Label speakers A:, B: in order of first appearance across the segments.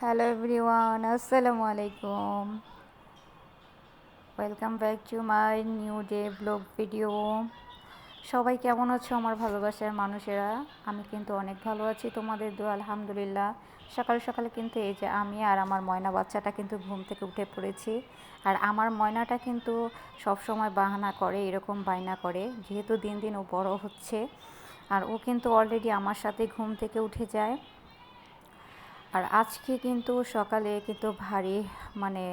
A: Hello everyone আসসালামু আলাইকুম welcome back to my new day blog video সবাই কেমন আছো? আমার ভালোবাসার মানুষেরা, আমি কিন্তু অনেক ভালো আছি, তোমাদের দু আলহামদুলিল্লাহ। সকাল সকালে কিন্তু এই যে আমি আর আমার ময়না বাচ্চাটা কিন্তু ঘুম থেকে উঠে পড়েছি। আর আমার ময়নাটা কিন্তু সব সময় বাহানা করে, এরকম বায়না করে, যেহেতু দিন দিন ও বড় হচ্ছে। আর ও কিন্তু অলরেডি আমার সাথে ঘুম থেকে উঠে যায়। আর আজকে কিন্তু সকালে কিন্তু ভারী মানে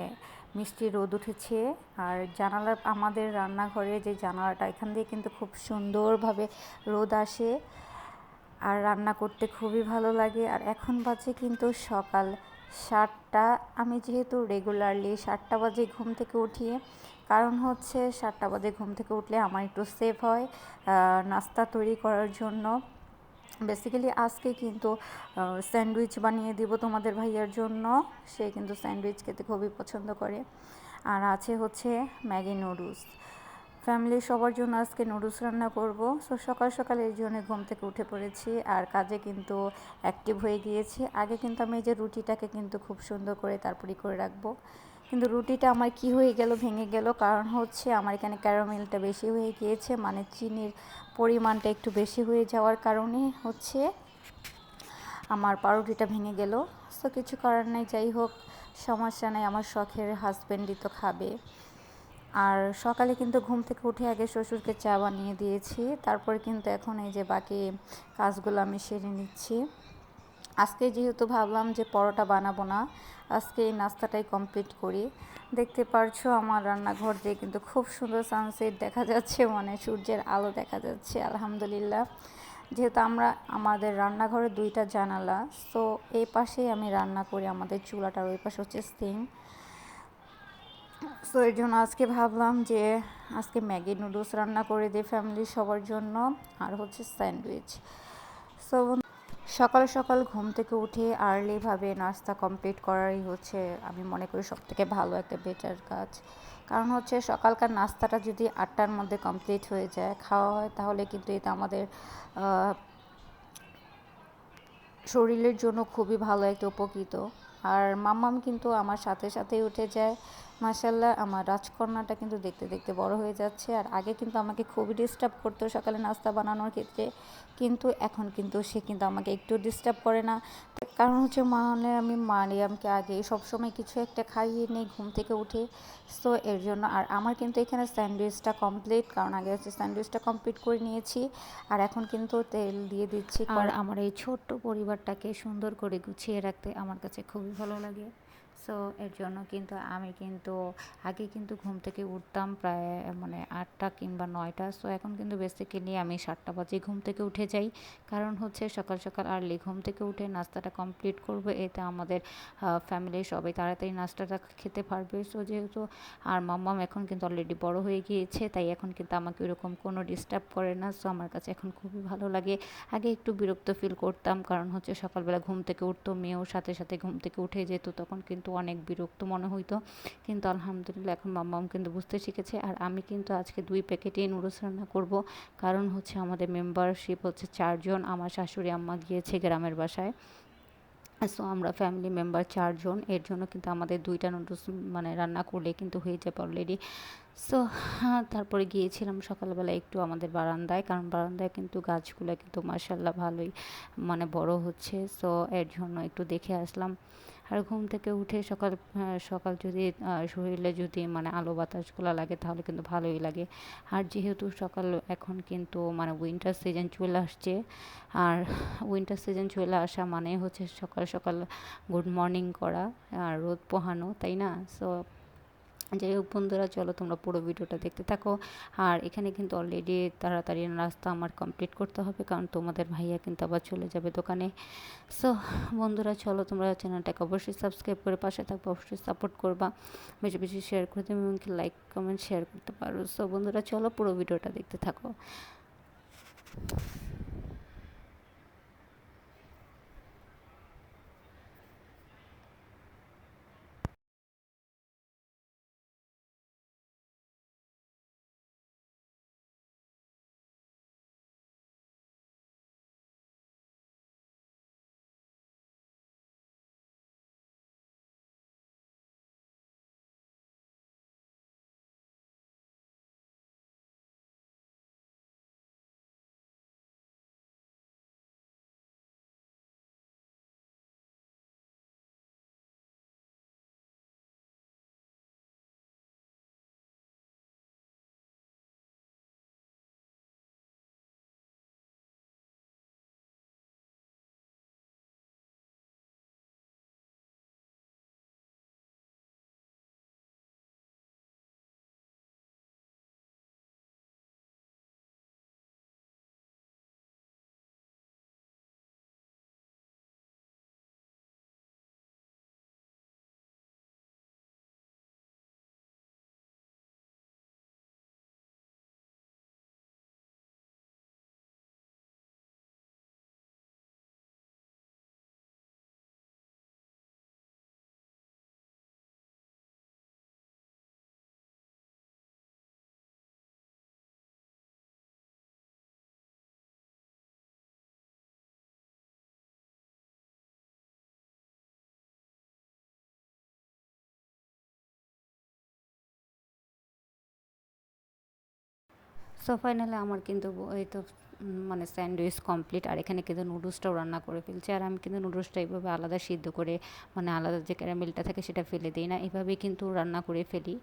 A: মিষ্টি রোদ উঠেছে। আর জানালার, আমাদের রান্নাঘরে যে জানালাটা, এখান দিয়ে কিন্তু খুব সুন্দরভাবে রোদ আসে। আর রান্না করতে খুবই ভালো লাগে। আর এখন বাজে কিন্তু সকাল সাতটা। আমি যেহেতু রেগুলারলি সাতটা বাজে ঘুম থেকে উঠি, কারণ হচ্ছে সাতটা বাজে ঘুম থেকে উঠলে আমার একটু সেফ হয় নাস্তা তৈরি করার জন্য। বেসিক্যালি আজকে কিন্তু স্যান্ডউইচ বানিয়ে দিব তোমাদের ভাইয়ার জন্য। সে কিন্তু স্যান্ডউইচ খেতে খুবই পছন্দ করে। আর আছে হচ্ছে ম্যাগি নুডলস। ফ্যামিলির সবার জন্য আজকে নুডলস রান্না করব। সো সকাল সকাল এই জন্য ঘুম থেকে উঠে পড়েছি। আর কাজে কিন্তু অ্যাক্টিভ হয়ে গিয়েছি। আগে কিন্তু আমি এই যে রুটিটাকে কিন্তু খুব সুন্দর করে তারপরে করে রাখব। কিন্তু রুটিটা আমার কি হয়ে গেল, ভেঙে গেল? কারণ হচ্ছে আমার এখানে ক্যারামেলটা বেশি হয়ে গিয়েছে। মানে চিনির পরিমাণটা একটু বেশি হয়ে যাওয়ার কারণে হচ্ছে আমার পাউরুটিটা ভেঙে গেল। সো কিছু করার নাই, যাই হোক, সমস্যা নেই, আমার শখের হাজব্যান্ডই তো খাবে। আর সকালে কিন্তু ঘুম থেকে উঠে আগে শ্বশুরকে চা বানিয়ে দিয়েছি, তারপর কিন্তু এখন এই যে বাকি কাজগুলো আমি সেরে নিচ্ছি। আজকে যেহেতু ভাবলাম যে পরোটা বানাবো না, আজকে এই নাস্তাটাই কমপ্লিট করি। দেখতে পারছ আমার রান্নাঘর দিয়ে কিন্তু খুব সুন্দর সানসেট দেখা যাচ্ছে মানে সূর্যের আলো দেখা যাচ্ছে, আলহামদুলিল্লাহ। যেহেতু আমরা, আমাদের রান্নাঘরে দুইটা জানালা সো এই পাশেই আমি রান্না করি, আমাদের চুলাটার ওই পাশে হচ্ছে স্টিম সো এর জন্য আজকে ভাবলাম যে আজকে ম্যাগি নুডলস রান্না করে দিই ফ্যামিলির সবার জন্য, আর হচ্ছে স্যান্ডউইচ। সো সকাল সকাল ঘুম থেকে উঠে আর্লিভাবে নাস্তা কমপ্লিট করাই হচ্ছে আমি মনে করি সব থেকে ভালো একটা বেটার কাজ। কারণ হচ্ছে সকালকার নাস্তাটা যদি আটটার মধ্যে কমপ্লিট হয়ে যায়, খাওয়া হয়, তাহলে কিন্তু এটা আমাদের শরীরের জন্য খুবই ভালো একটা উপকৃত। আর মাম্মাম কিন্তু আমার সাথে সাথেই উঠে যায়। মাসাল্লাহ আমার রাজকন্যাটা কিন্তু দেখতে দেখতে বড় হয়ে যাচ্ছে। আর আগে কিন্তু আমাকে খুবই ডিস্টার্ব করতো সকালে নাস্তা বানানোর ক্ষেত্রে। কিন্তু এখন কিন্তু সে কিন্তু আমাকে একটু ডিস্টার্ব করে না। কারণ হচ্ছে মানে আমি মারিয়ামকে আগে সবসময় কিছু একটা খাইয়ে নেই, ঘুম থেকে উঠে। সো এর জন্য আর আমার কিন্তু এখানে স্যান্ডউইচটা কমপ্লিট কারণ আগে হচ্ছে স্যান্ডউইচটা কমপ্লিট করে নিয়েছি। আর এখন কিন্তু তেল দিয়ে দিচ্ছি। আর আমার এই ছোট্ট পরিবারটাকে সুন্দর করে গুছিয়ে রাখতে আমার কাছে খুবই ভালো লাগে। সো এর জন্য কিন্তু আমি কিন্তু আগে কিন্তু ঘুম থেকে উঠতাম প্রায় মানে আটটা কিংবা নয়টা। সো এখন কিন্তু বেসিক্যালি আমি সাতটা বাজে ঘুম থেকে উঠে যাই। কারণ হচ্ছে সকাল সকাল আর্লি ঘুম থেকে উঠে নাস্তাটা কমপ্লিট করব। এতে আমাদের ফ্যামিলির সবাই তাড়াতাড়ি নাস্তাটা খেতে পারবে। সো যেহেতু আর মাম্মাম এখন কিন্তু অলরেডি বড় হয়ে গিয়েছে, তাই এখন কিন্তু আমাকে ওরকম কোনো ডিস্টার্ব করে না। সো আমার কাছে এখন খুবই ভালো লাগে। আগে একটু বিরক্ত ফিল করতাম। কারণ হচ্ছে সকালবেলা ঘুম থেকে উঠতো, মেয়েও সাথে সাথে ঘুম থেকে উঠে যেত। তখন কিন্তু অনেক বিরক্ত মনে হইতো। কিন্তু আলহামদুলিল্লাহ এখন মাম্মাম কিন্তু বুঝতে শিখেছে। আর আমি কিন্তু আজকে দুই প্যাকেটই নুডলস রান্না করব। কারণ হচ্ছে আমাদের মেম্বারশিপ হচ্ছে চারজন। আমার শাশুড়ি আম্মা গিয়েছে গ্রামের বাসায়। সো আমরা ফ্যামিলি মেম্বার চারজন। এর জন্য কিন্তু আমাদের দুইটা নুডলস মানে রান্না করলে কিন্তু হয়ে যাবে অলরেডি সো তারপরে গিয়েছিলাম সকালবেলা একটু আমাদের বারান্দায়। কারণ বারান্দায় কিন্তু গাছগুলো কিন্তু মার্শাল্লাহ ভালোই মানে বড় হচ্ছে। সো এর জন্য একটু দেখে আসলাম। আর ঘুম থেকে উঠে সকাল সকাল যদি শরীরে যদি মানে আলো বাতাসগুলো লাগে তাহলে কিন্তু ভালোই লাগে। আর যেহেতু সকাল এখন কিন্তু মানে উইন্টার সিজন চলে আসছে, আর উইন্টার সিজন চলে আসা মানে হচ্ছে সকাল সকাল গুড মর্নিং করা, আর রোদ পোহানো, তাই না? সো যাই হোক, বন্ধুরা, চলো তোমরা পুরো ভিডিওটা দেখতে থাকো। আর এখানে কিন্তু অলরেডি তাড়াতাড়ি রাস্তা আমার কমপ্লিট করতে হবে, কারণ তোমাদের ভাইয়া কিন্তু আবার চলে যাবে দোকানে। সো বন্ধুরা, চলো তোমরা চ্যানেলটাকে অবশ্যই সাবস্ক্রাইব করে পাশে থাকব অবশ্যই সাপোর্ট করবা। বেশি বেশি শেয়ার করে দেবে এমনকি লাইক কমেন্ট শেয়ার করতে পারো। সো বন্ধুরা, চলো পুরো ভিডিওটা দেখতে থাকো।
B: সো ফাইনালি আমার কিন্তু ওই তো মানে স্যান্ডউইচ কমপ্লিট আর এখানে কিন্তু নুডলসটাও রান্না করে ফেলছি। আর আমি কিন্তু নুডলসটা এইভাবে আলাদা সিদ্ধ করে মানে আলাদা যে ক্যারামেলটা থাকে সেটা ফেলে দিই না এভাবেই কিন্তু রান্না করে ফেলি।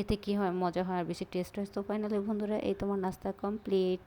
B: এতে কি হয়, মজা হয় আর বেশি টেস্ট হয়। তো ফাইনালি বন্ধুরা, এই তোমার নাস্তা কমপ্লিট